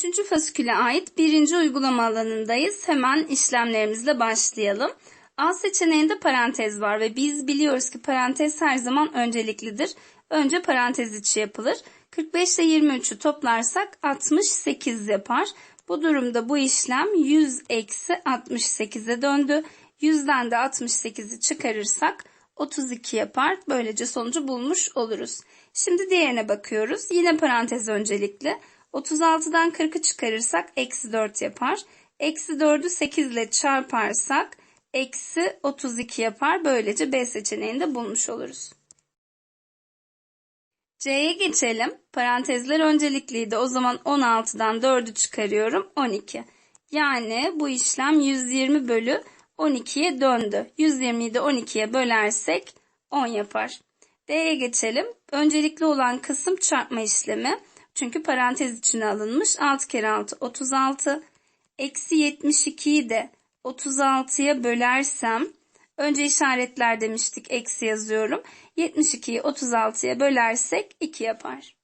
Üçüncü fasiküle ait birinci uygulama alanındayız. Hemen işlemlerimizle başlayalım. A seçeneğinde parantez var ve biz biliyoruz ki parantez her zaman önceliklidir. Önce parantez içi yapılır. 45 ile 23'ü toplarsak 68 yapar. Bu durumda bu işlem 100 eksi 68'e döndü. 100'den de 68'i çıkarırsak 32 yapar. Böylece sonucu bulmuş oluruz. Şimdi diğerine bakıyoruz. Yine parantez öncelikli. 36'dan 40'ı çıkarırsak eksi 4 yapar. Eksi 4'ü 8 ile çarparsak eksi 32 yapar. Böylece B seçeneğini de bulmuş oluruz. C'ye geçelim. Parantezler öncelikliydi. O zaman 16'dan 4'ü çıkarıyorum. 12. Yani bu işlem 120 bölü 12'ye döndü. 120'yi de 12'ye bölersek 10 yapar. D'ye geçelim. Öncelikli olan kısım çarpma işlemi. Çünkü parantez içine alınmış. 6 kere 6 36. Eksi 72'yi de 36'ya bölersem önce işaretler demiştik eksi yazıyorum. 72'yi 36'ya bölersek 2 yapar.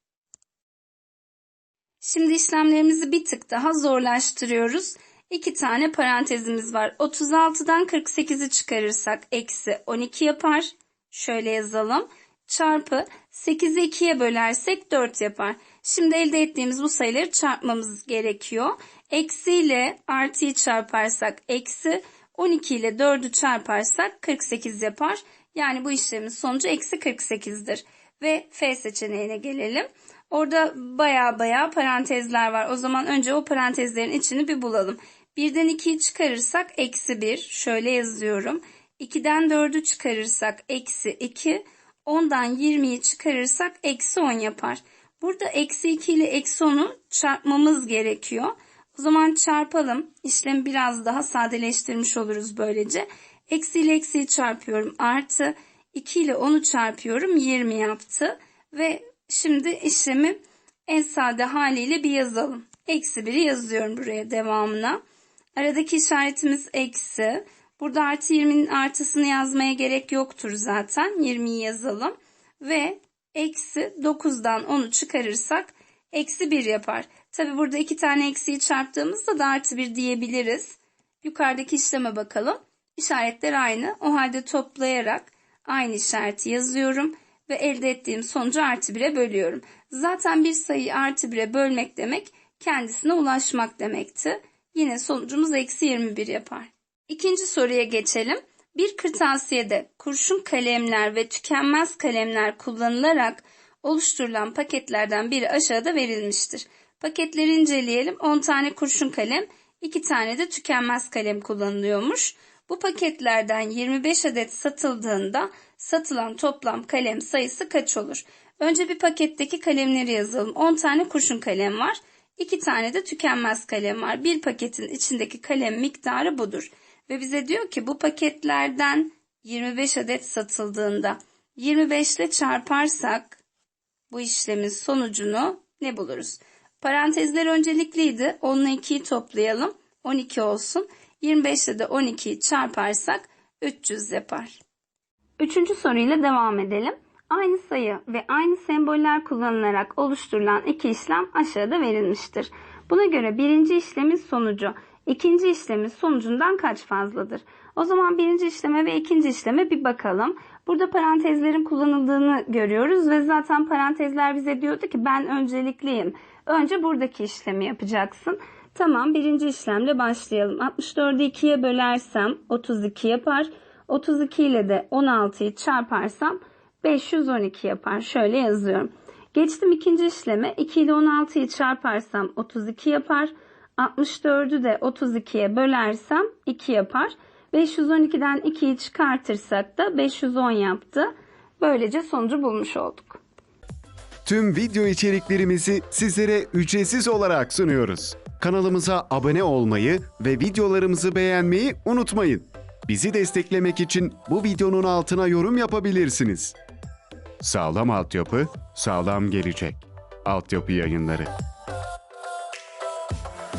Şimdi işlemlerimizi bir tık daha zorlaştırıyoruz. İki tane parantezimiz var. 36'dan 48'i çıkarırsak eksi 12 yapar. Şöyle yazalım. Çarpı 8'i 2'ye bölersek 4 yapar. Şimdi elde ettiğimiz bu sayıları çarpmamız gerekiyor. Eksi ile artıyı çarparsak eksi 12 ile 4'ü çarparsak 48 yapar. Yani bu işlemin sonucu eksi 48'dir. Ve F seçeneğine gelelim. Orada baya baya parantezler var. O zaman önce o parantezlerin içini bir bulalım. 1'den 2'yi çıkarırsak eksi 1. Şöyle yazıyorum. 2'den 4'ü çıkarırsak eksi 2. 10'dan 20'yi çıkarırsak eksi 10 yapar. Burada eksi 2 ile eksi 10'u çarpmamız gerekiyor. O zaman çarpalım. İşlemi biraz daha sadeleştirmiş oluruz böylece. Eksi ile eksiyi çarpıyorum. Artı 2 ile 10'u çarpıyorum. 20 yaptı. Ve şimdi işlemi en sade haliyle bir yazalım. Eksi 1'i yazıyorum buraya devamına. Aradaki işaretimiz eksi. Burada artı 20'nin artısını yazmaya gerek yoktur zaten. 20'yi yazalım. Ve eksi 9'dan 10'u çıkarırsak eksi 1 yapar. Tabi burada iki tane eksiyi çarptığımızda da artı 1 diyebiliriz. Yukarıdaki işleme bakalım. İşaretler aynı. O halde toplayarak aynı işareti yazıyorum ve elde ettiğim sonucu artı 1'e bölüyorum. Zaten bir sayıyı artı 1'e bölmek demek kendisine ulaşmak demekti. Yine sonucumuz eksi 21 yapar. İkinci soruya geçelim. Bir kırtasiyede kurşun kalemler ve tükenmez kalemler kullanılarak oluşturulan paketlerden biri aşağıda verilmiştir. Paketleri inceleyelim. 10 tane kurşun kalem, 2 tane de tükenmez kalem kullanılıyormuş. Bu paketlerden 25 adet satıldığında satılan toplam kalem sayısı kaç olur? Önce bir paketteki kalemleri yazalım. 10 tane kurşun kalem var. 2 tane de tükenmez kalem var. Bir paketin içindeki kalem miktarı budur. Ve bize diyor ki bu paketlerden 25 adet satıldığında 25 ile çarparsak bu işlemin sonucunu ne buluruz? Parantezler öncelikliydi. 10 ile 2'yi toplayalım. 12 olsun. 25 ile de 12'yi çarparsak 300 yapar. Üçüncü soruyla devam edelim. Aynı sayı ve aynı semboller kullanılarak oluşturulan iki işlem aşağıda verilmiştir. Buna göre birinci işlemin sonucu ikinci işlemin sonucundan kaç fazladır? O zaman birinci işleme ve ikinci işleme bir bakalım. Burada parantezlerin kullanıldığını görüyoruz ve zaten parantezler bize diyordu ki ben öncelikliyim. Önce buradaki işlemi yapacaksın. Tamam birinci işlemle başlayalım. 64'ü 2'ye bölersem 32 yapar. 32 ile de 16'yı çarparsam 512 yapar. Şöyle yazıyorum. Geçtim ikinci işleme. 2 ile 16'yı çarparsam 32 yapar. 64'ü de 32'ye bölersem 2 yapar. 512'den 2'yi çıkartırsak da 510 yaptı. Böylece sonucu bulmuş olduk. Tüm video içeriklerimizi sizlere ücretsiz olarak sunuyoruz. Kanalımıza abone olmayı ve videolarımızı beğenmeyi unutmayın. Bizi desteklemek için bu videonun altına yorum yapabilirsiniz. Sağlam altyapı, sağlam gelecek. Altyapı yayınları.